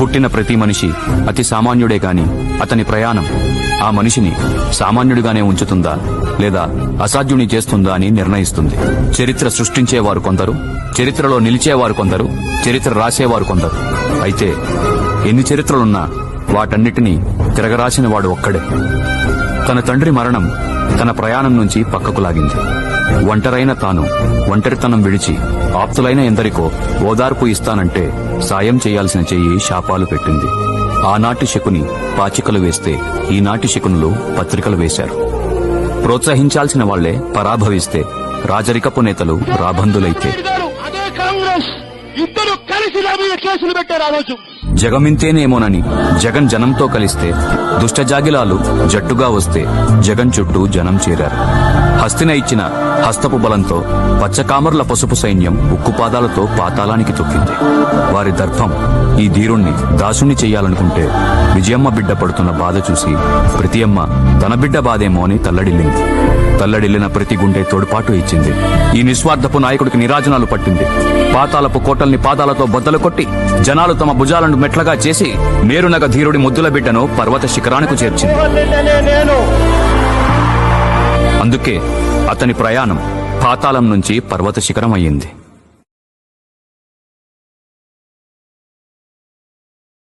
పుట్టిన ప్రతి మనిషి అతి సామాన్యుడే కాని అతని ప్రయాణం ఆ మనిషిని సామాన్యుడిగానే ఉంచుతుందా లేదా అసాధ్యుని చేస్తుందా అని నిర్ణయిస్తుంది. చరిత్ర సృష్టించేవారు కొందరు చరిత్రలో నిలిచేవారు కొందరు చరిత్ర రాసేవారు కొందరు. అయితే ఎన్ని చరిత్రలున్నా వాటన్నిటినీ తిరగరాసిన వాడు ఒక్కడే. తన తండ్రి మరణం తన ప్రయాణం నుంచి పక్కకు లాగింది. ఒంటరైన తాను ఒంటరితనం విడిచి ఆప్తులైన ఎందరికో ఓదార్పు ఇస్తానంటే సాయం చేయాల్సిన చెయ్యి శాపాలు పెట్టింది. ఆనాటి శకుని పాచికలు వేస్తే ఈనాటి శకునులు పత్రికలు వేశారు. ప్రోత్సహించాల్సిన వాళ్ళే పరాభవిస్తే రాజరికపు నేతలు రాబందులైతే. ఇద్దరు కలిసి కేసులు పెట్టారు ఆ రోజు. జగమింతేనేమోనని జగన్ జనంతో కలిస్తే దుష్టజాగిలాలు జట్టుగా వస్తే జగన్ చుట్టూ జనం చేరారు. హస్తిన ఇచ్చిన హస్తపు బలంతో పచ్చకామర్ల పసుపు సైన్యం ఉక్కుపాదాలతో పాతాళానికి తొక్కింది. వారి దర్భం ఈ ధీరుణ్ణి దాసుణ్ణి చెయ్యాలనుకుంటే విజయమ్మ బిడ్డ పడుతున్న బాధ చూసి ప్రతి అమ్మ తన బిడ్డ బాధేమో అని తల్లడిల్లింది. తల్లడిల్లిన ప్రతి గుండె తోడ్పాటు ఇచ్చింది. ఈ నిస్వార్థపు నాయకుడికి నిరాజనాలు పట్టింది. పాతాలపు కోటల్ని పాదాలతో బద్దలు కొట్టి జనాలు తమ భుజాలను మెట్లగా చేసి మేరునగ ధీరుడి ముద్దుల బిడ్డను పర్వత శిఖరానికి చేర్చింది. అందుకే అతని ప్రయాణం పాతాళం నుంచి పర్వత శిఖరం అయ్యింది.